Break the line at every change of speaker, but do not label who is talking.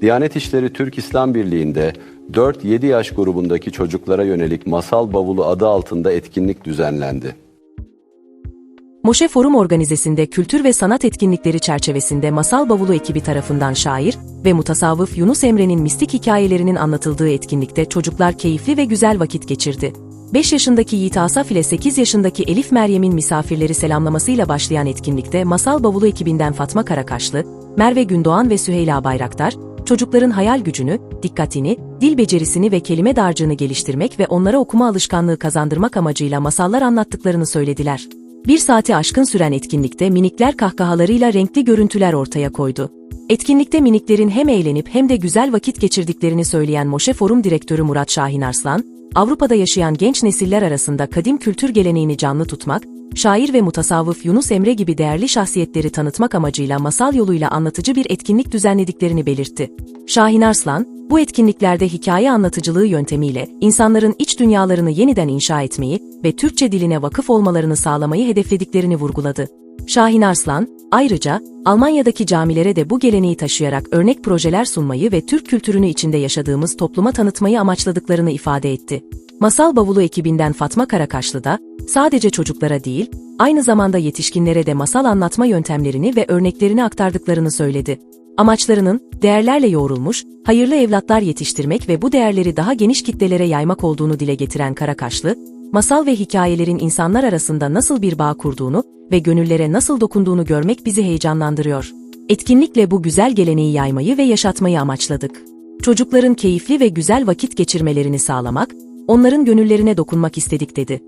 Diyanet İşleri Türk İslam Birliği'nde 4-7 yaş grubundaki çocuklara yönelik Masal Bavulu adı altında etkinlik düzenlendi.
Moşe Forum organizesinde kültür ve sanat etkinlikleri çerçevesinde Masal Bavulu ekibi tarafından şair ve mutasavvıf Yunus Emre'nin mistik hikayelerinin anlatıldığı etkinlikte çocuklar keyifli ve güzel vakit geçirdi. 5 yaşındaki Yiğit Asaf ile 8 yaşındaki Elif Meryem'in misafirleri selamlamasıyla başlayan etkinlikte Masal Bavulu ekibinden Fatma Karakaşlı, Merve Gündoğan ve Süheyla Bayraktar, çocukların hayal gücünü, dikkatini, dil becerisini ve kelime dağarcığını geliştirmek ve onlara okuma alışkanlığı kazandırmak amacıyla masallar anlattıklarını söylediler. Bir saati aşkın süren etkinlikte minikler kahkahalarıyla renkli görüntüler ortaya koydu. Etkinlikte miniklerin hem eğlenip hem de güzel vakit geçirdiklerini söyleyen Moşe Forum Direktörü Murat Şahin Arslan, Avrupa'da yaşayan genç nesiller arasında kadim kültür geleneğini canlı tutmak, şair ve mutasavvıf Yunus Emre gibi değerli şahsiyetleri tanıtmak amacıyla masal yoluyla anlatıcı bir etkinlik düzenlediklerini belirtti. Şahin Arslan, bu etkinliklerde hikaye anlatıcılığı yöntemiyle insanların iç dünyalarını yeniden inşa etmeyi ve Türkçe diline vakıf olmalarını sağlamayı hedeflediklerini vurguladı. Şahin Arslan, ayrıca Almanya'daki camilere de bu geleneği taşıyarak örnek projeler sunmayı ve Türk kültürünü içinde yaşadığımız topluma tanıtmayı amaçladıklarını ifade etti. Masal Bavulu ekibinden Fatma Karakaşlı da, sadece çocuklara değil, aynı zamanda yetişkinlere de masal anlatma yöntemlerini ve örneklerini aktardıklarını söyledi. Amaçlarının, değerlerle yoğrulmuş, hayırlı evlatlar yetiştirmek ve bu değerleri daha geniş kitlelere yaymak olduğunu dile getiren Karakaşlı, masal ve hikayelerin insanlar arasında nasıl bir bağ kurduğunu ve gönüllere nasıl dokunduğunu görmek bizi heyecanlandırıyor. Etkinlikle bu güzel geleneği yaymayı ve yaşatmayı amaçladık. Çocukların keyifli ve güzel vakit geçirmelerini sağlamak, onların gönüllerine dokunmak istedik dedi.